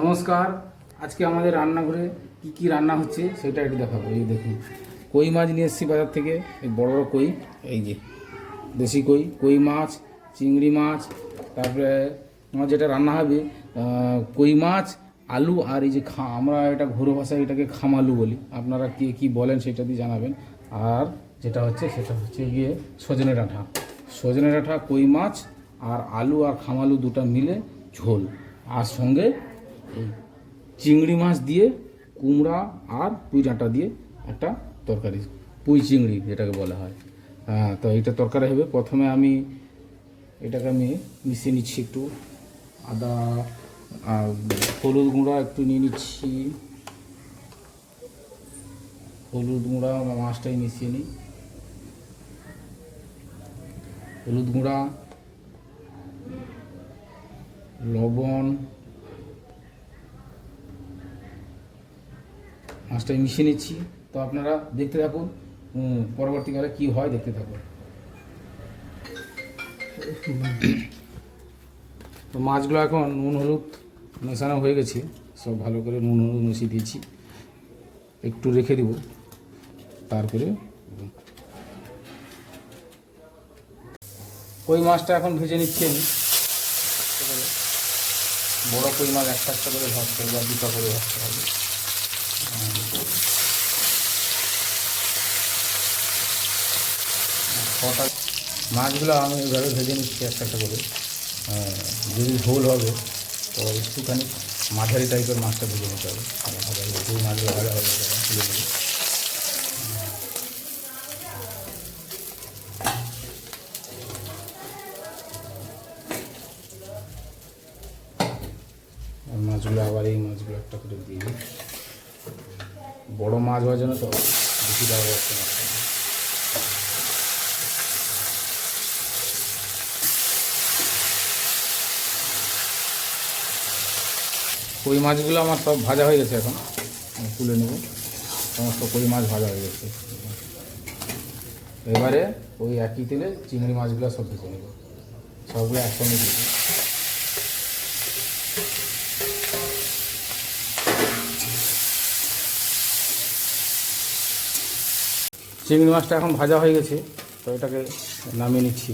নমস্কার, আজকে আমাদের রান্নাঘরে কি কি রান্না হচ্ছে সেটা একটু দেখাবো। এই দেখুন, কই মাছ নিয়ে এসেছি বাজার থেকে, এই বড় বড় কই, এই যে দেশি কই কই মাছ, চিংড়ি মাছ, তারপরে আমার যেটা রান্না হবে কই মাছ, আলু আর এই যে খা আমরা এটা ঘরো ভাষায় এটাকে খামালু বলি। আপনারা কে কি বলেন সেটা দিয়ে জানাবেন। আর যেটা হচ্ছে সেটা হচ্ছে গিয়ে সজনে ডাঁটা সজনে ডাঁটা কই মাছ আর আলু আর খামালু দুটো মিলে ঝোল। আর সঙ্গে এই চিংড়ি মাছ দিয়ে, কুমড়া আর পুঁই ডাঁটা দিয়ে একটা তরকারি, পুঁই চিংড়ি যেটাকে বলা হয়। হ্যাঁ তো এটা তরকারি হবে। প্রথমে আমি এটাকে আমি মিশিয়ে নিচ্ছি একটু। আদা হলুদ গুঁড়া একটু নিয়ে নিচ্ছি। হলুদ গুঁড়া মাছটাই মিশিয়ে নিই। হলুদ গুঁড়া, লবণ মাছটা মিশিয়ে নিচ্ছি। তো আপনারা দেখতে থাকুন পরবর্তীকালে কি হয় দেখতে থাকুন। তো মাছগুলো এখন নুন, হলুদ মেশানো হয়ে গেছে। সব ভালো করে নুন, হলুদ মিশিয়ে দিয়েছি। একটু রেখে দিব। তারপরে কই মাছটা এখন ভেজে নিচ্ছি আমি? এবারে বড় কই মাছ একটা একটা করে ভাজতে হবে বা দুটা করে ভাজতে হবে। কটা মাছগুলো আমি এভাবে ভেজে নিচ্ছি একটা একটা করে। আহ, যদি ঝোল হবে তো একটুখানি মাঝারি টাইপের মাছটা ভেজে নিতে হবে। হয়ে যেই মাছগুলো হয়ে মাছগুলো আবার এই মাছগুলো একটা করে দিয়ে দিই। বড় মাছ হওয়ার জন্য তো বেশি দেওয়া যাচ্ছে না। কই মাছগুলো আমার সব ভাজা হয়ে গেছে এখন। তুলে নেব। সমস্ত কই মাছ ভাজা হয়ে গেছে। এবারে ওই একই তেলে চিংড়ি মাছগুলো সব ভেজে নেব। সবগুলো একসঙ্গে দিয়ে। চিংড়ি মাছটা এখন ভাজা হয়ে গেছে, তো এটাকে নামিয়ে নিচ্ছি।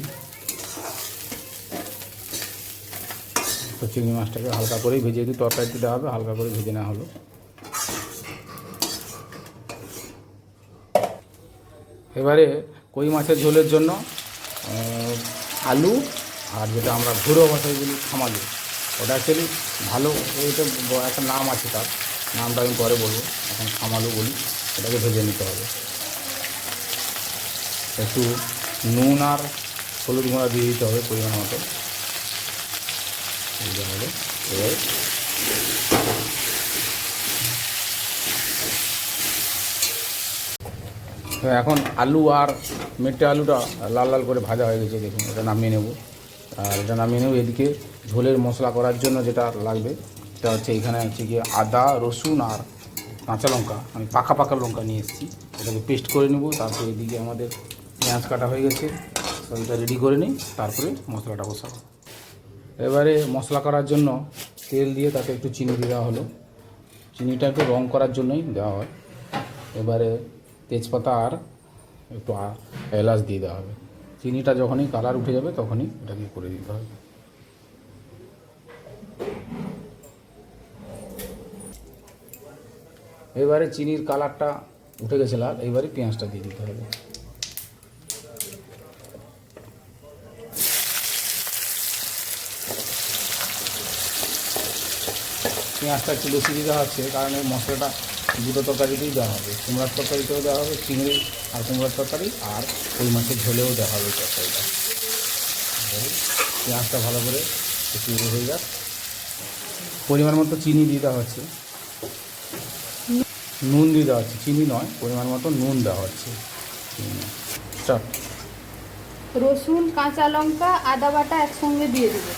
তো চিংড়ি মাছটাকে হালকা করেই ভেজে দিই তরকারিতে দেওয়া হবে, হালকা করে ভেজে নেওয়া হলো। এবারে কই মাছের ঝোলের জন্য আলু আর যেটা আমরা ঘুরো ভাষায় বলি খামালু ওটা অ্যাকচুয়ালি ভালো ব- একটা নাম আছে তার, নামটা আমি পরে বলব। এখন খামালু বলি, এটাকে ভেজে নিতে হবে। একটু নুন আর হলুদ গুঁড়া দিয়ে দিতে হবে পরিমাণ মতো। হলো এবার এখন আলু আর মেটে আলুটা লাল লাল করে ভাজা হয়ে গেছে, দেখুন, এটা নামিয়ে নেব। আর এটা নামিয়ে নেব এদিকে ঝোলের মশলা করার জন্য যেটা লাগবে সেটা হচ্ছে এখানে হচ্ছে গিয়ে আদা, রসুন আর কাঁচা লঙ্কা। আমি পাকা পাকা লঙ্কা নিয়ে এসেছি, এটাকে পেস্ট করে নেব, তারপরে এদিকে আমাদের পেঁয়াজ কাটা হয়ে গেছে। তো এটা রেডি করে নিই, তারপরে মশলাটা বসাবো। এবারে মশলা করার জন্য তেল দিয়ে তাতে একটু চিনি দেওয়া হলো। চিনিটা একটু রং করার জন্যই দেওয়া হয়। এবারে তেজপাতা আর একটু এলাচ দিয়ে দেওয়া হবে। চিনিটা যখনই কালার উঠে যাবে তখনই এটাকে করে দিতে হবে। এবারে চিনির কালারটা উঠে গেছে লাল, এবারে পেঁয়াজটা দিয়ে দিতে হবে। পেঁয়াজটা একটু বেশি দিতে হচ্ছে, কারণ এই মশলাটা দুটো তরকারিতেই দেওয়া হবে। কুমড়ার তরকারিতেও দেওয়া হবে, চিংড়ি আর কুমড়ার তরকারি, আর ওই মাছের ঝোলেও দেওয়া হবে তরকারিটা। পেঁয়াজটা ভালো করে একটু ইয়ে হয়ে যাক। পরিমাণ মতো চিনি দিয়ে দেওয়া হচ্ছে। নুন দিয়ে দেওয়া হচ্ছে, চিনি নয়, পরিমাণ মতো নুন দেওয়া হচ্ছে। রসুন, কাঁচা লঙ্কা, আদা বাটা একসঙ্গে দিয়ে দেবো।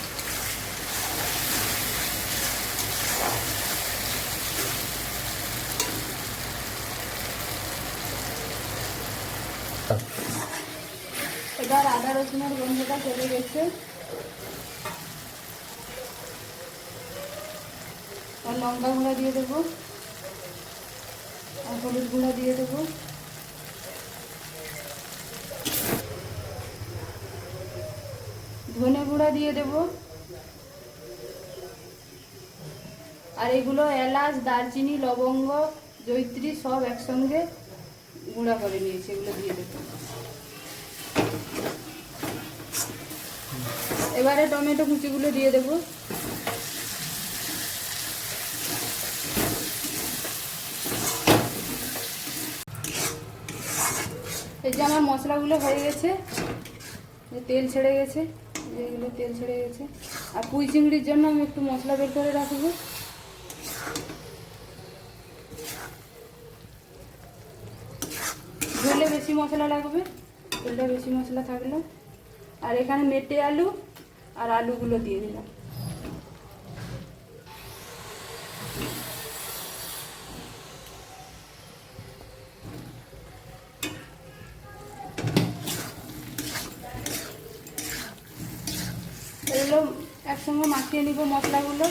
এবার আদা রসুনের গন্ধটা চলে গেছে। তাহলে লঙ্কা গুঁড়া দিয়ে দেবো। আর হলুদ গুঁড়া দিয়ে দেবো। ধনে গুঁড়া দিয়ে দেবো। আর এগুলো এলাচ, দারচিনি, লবঙ্গ জৈত্রী সব একসঙ্গে গুঁড়া করে নিয়েছি, এগুলো দিয়ে দেবো। এবারে টমেটো কুচিগুলো দিয়ে দেবো। এই যে আমার মশলাগুলো হয়ে গেছে তেল ছেড়ে গেছে, এই যে এগুলো তেল ছেড়ে গেছে। আর পুঁই চিংড়ির জন্য আমি একটু মশলা বের করে রাখব। ঝোলে বেশি মশলা লাগবে ঝোলে বেশি মশলা থাকল। আর এখানে মেটে আলু আর আলুগুলো দিয়ে দিলাম। এগুলো একসঙ্গে মাখিয়ে নিব মশলাগুলো।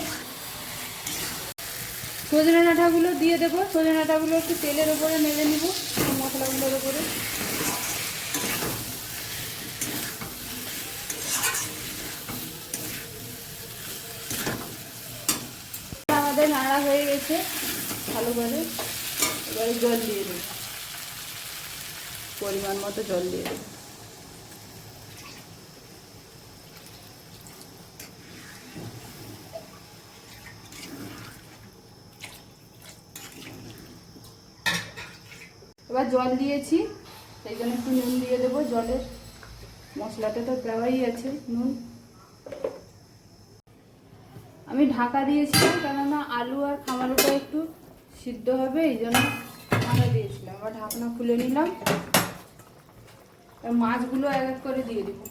সজনে ডাঁটাগুলো দিয়ে দেবো। সজনে ডাঁটাগুলো একটু তেলের উপরে নেড়ে নিব। মশলাগুলোর উপরে আমাদের গেছে ভালো করে এবারে জল দিয়ে দেবো। পরিমাণ মতো জল দিয়ে দেবো। এবার জল দিয়েছি, সেই জন্য একটু নুন দিয়ে দেবো। জলের মশলাটা তো দেওয়াই আছে, নুন। আমি ঢাকা দিয়েছিলাম, কেননা আলু আর খামারোটা একটু সিদ্ধ হবে, এই জন্য ঢাকা দিয়েছিলাম। আবার ঢাকনা খুলে নিলাম। মাছগুলো এক এক করে দিয়ে দেবো।